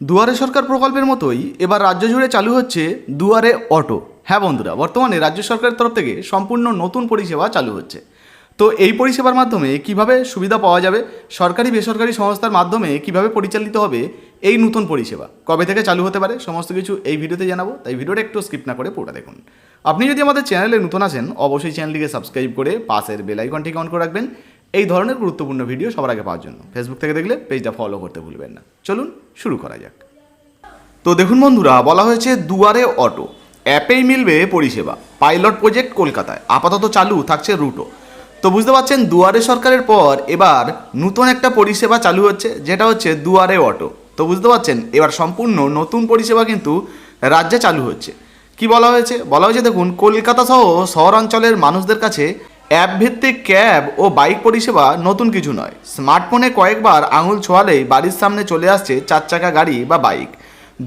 দুয়ারে সরকার প্রকল্পের মতোই এবার রাজ্য জুড়ে চালু হচ্ছে দুয়ারে অটো। হ্যাঁ বন্ধুরা, বর্তমানে রাজ্য সরকারের তরফ থেকে সম্পূর্ণ নতুন পরিষেবা চালু হচ্ছে। তো এই পরিষেবার মাধ্যমে কীভাবে সুবিধা পাওয়া যাবে, সরকারি বেসরকারি সংস্থার মাধ্যমে কীভাবে পরিচালিত হবে, এই নতুন পরিষেবা কবে থেকে চালু হতে পারে সমস্ত কিছু এই ভিডিওতে জানাব, তাই ভিডিওটা একটু স্কিপ না করে পুরোটা দেখুন। আপনি যদি আমাদের চ্যানেলে নতুন আসেন, অবশ্যই চ্যানেলটিকে সাবস্ক্রাইব করে পাশের বেল আইকনটিকে অন করে রাখবেন। এই ধরনের গুরুত্বপূর্ণ ভিডিও সবার আগে পাওয়ার জন্য। ফেসবুক থেকে দেখলে পেজটা ফলো করতে ভুলবেন না। চলুন শুরু করা যাক। তো দেখুন বন্ধুরা, বলা হয়েছে দুয়ারে অটো অ্যাপেই মিলবে পরিষেবা। পাইলট প্রজেক্ট কলকাতায়। আপাতত চালু থাকছে রুটো তো বুঝতে পারছেন, দুয়ারে সরকারের পর এবার নতুন একটা পরিষেবা চালু হচ্ছে, যেটা হচ্ছে দুয়ারে অটো তো বুঝতে পারছেন, এবার সম্পূর্ণ নতুন পরিষেবা কিন্তু রাজ্যে চালু হচ্ছে। কি বলা হয়েছে? বলা হয়েছে, দেখুন, কলকাতা সহ শহরাঞ্চলের মানুষদের কাছে অ্যাপ ভিত্তিক ক্যাব ও বাইক পরিষেবা নতুন কিছু নয়। স্মার্টফোনে কয়েকবার আঙুল ছোঁয়ালেই বাড়ির সামনে চলে আসছে চার চাকা গাড়ি বা বাইক।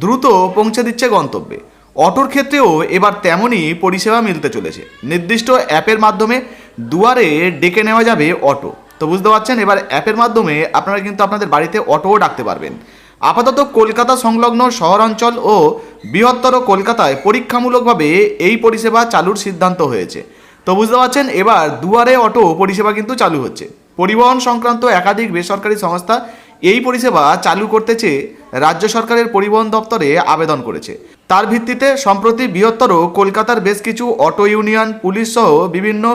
দ্রুত পৌঁছে দিচ্ছে গন্তব্যে। অটোর ক্ষেত্রেও এবার তেমনই পরিষেবা মিলতে চলেছে। নির্দিষ্ট অ্যাপের মাধ্যমে দুয়ারে ডেকে নেওয়া যাবে অটো। তো বুঝতে পারছেন, এবার অ্যাপের মাধ্যমে আপনারা কিন্তু আপনাদের বাড়িতে অটোও ডাকতে পারবেন। আপাতত কলকাতা সংলগ্ন শহরাঞ্চল ও বৃহত্তর কলকাতায় পরীক্ষামূলকভাবে এই পরিষেবা চালুর সিদ্ধান্ত হয়েছে। তো বুঝতে পারছেন, এবার দুয়ারে অটো পরিষেবা কিন্তু চালু হচ্ছে। পরিবহন সংক্রান্ত একাধিক বেসরকারি সংস্থা এই পরিষেবা চালু করতে চেয়ে রাজ্য সরকারের পরিবহন দপ্তরে আবেদন করেছে। তার ভিত্তিতে সম্প্রতি বৃহত্তর কলকাতার বেশ কিছু অটো ইউনিয়ন, পুলিশ সহ বিভিন্ন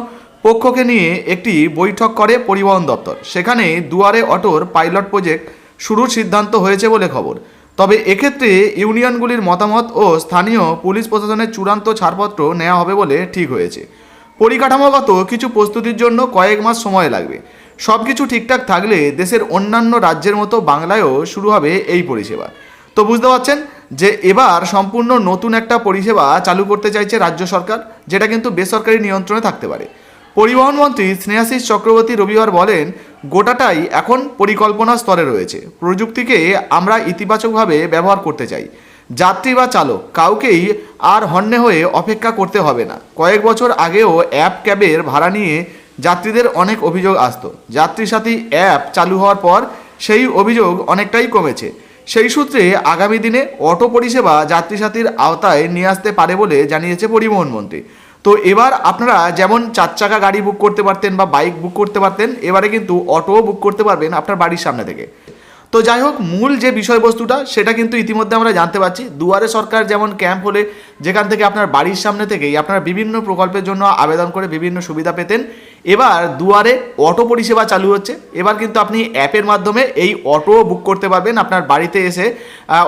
পক্ষকে নিয়ে একটি বৈঠক করে পরিবহন দপ্তর। সেখানে দুয়ারে অটোর পাইলট প্রজেক্ট শুরুর সিদ্ধান্ত হয়েছে বলে খবর। তবে এক্ষেত্রে ইউনিয়নগুলির মতামত ও স্থানীয় পুলিশ প্রশাসনের চূড়ান্ত ছাড়পত্র নেওয়া হবে বলে ঠিক হয়েছে। পরিকাঠামোগত কিছু প্রস্তুতির জন্য কয়েক মাস সময় লাগবে। সব কিছু ঠিকঠাক থাকলে দেশের অন্যান্য রাজ্যের মতো বাংলায়ও শুরু হবে এই পরিষেবা। তো বুঝতে পারছেন যে এবার সম্পূর্ণ নতুন একটা পরিষেবা চালু করতে চাইছে রাজ্য সরকার, যেটা কিন্তু বেসরকারি নিয়ন্ত্রণে থাকতে পারে। পরিবহন মন্ত্রী স্নেহাশিস চক্রবর্তী রবিবার বলেন, গোটাটাই এখন পরিকল্পনা স্তরে রয়েছে। প্রযুক্তিকে আমরা ইতিবাচকভাবে ব্যবহার করতে চাই। যাত্রী বা চালক কাউকেই আর হন্যে হয়ে অপেক্ষা করতে হবে না। কয়েক বছর আগেও অ্যাপ ক্যাবের ভাড়া নিয়ে যাত্রীদের অনেক অভিযোগ আসতো। যাত্রী সাথী অ্যাপ চালু হওয়ার পর সেই অভিযোগ অনেকটাই কমেছে। সেই সূত্রে আগামী দিনে অটো পরিষেবা যাত্রী সাথীর আওতায় নিয়ে আসতে পারে বলে জানিয়েছে পরিবহন মন্ত্রী। তো এবার আপনারা যেমন চার চাকা গাড়ি বুক করতে পারতেন বা বাইক বুক করতে পারতেন, এবারে কিন্তু অটোও বুক করতে পারবেন আপনার বাড়ির সামনে থেকে। তো যাই হোক, মূল যে বিষয়বস্তুটা, সেটা কিন্তু ইতিমধ্যে আমরা জানতে পারছি। দুয়ারে সরকার যেমন ক্যাম্প হলে, যেখান থেকে আপনার বাড়ির সামনে থেকেই আপনারা বিভিন্ন প্রকল্পের জন্য আবেদন করে বিভিন্ন সুবিধা পেতেন। এবার দুয়ারে অটো পরিষেবা চালু হচ্ছে। এবার কিন্তু আপনি অ্যাপের মাধ্যমে এই অটো বুক করতে পারবেন। আপনার বাড়িতে এসে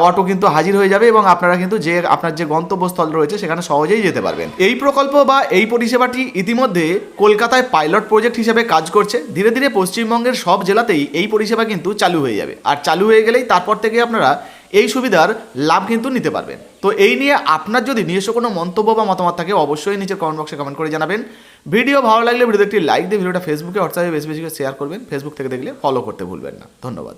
অটো কিন্তু হাজির হয়ে যাবে এবং আপনারা কিন্তু যে, আপনার যে গন্তব্যস্থল রয়েছে, সেখানে সহজেই যেতে পারবেন। এই প্রকল্প বা এই পরিষেবাটি ইতিমধ্যে কলকাতায় পাইলট প্রজেক্ট হিসেবে কাজ করছে। ধীরে ধীরে পশ্চিমবঙ্গের সব জেলাতেই এই পরিষেবা কিন্তু চালু হয়ে যাবে। আর চালু হয়ে গেলেই তারপর থেকে আপনারা এই সুবিধার লাভ কিন্তু নিতে পারবেন। তো এই নিয়ে আপনার যদি নিজস্ব কোনো মন্তব্য বা মতামত থাকে অবশ্যই নিচের কমেন্ট বক্সে কমেন্ট করে জানাবেন। ভিডিও ভালো লাগলে ভিডিওতে একটি লাইক দিয়ে ভিডিওটা ফেসবুকে হোয়াটসঅ্যাপে বেশি বেশি শেয়ার করবেন। ফেসবুক থেকে দেখলে ফলো করতে ভুলবেন না। ধন্যবাদ।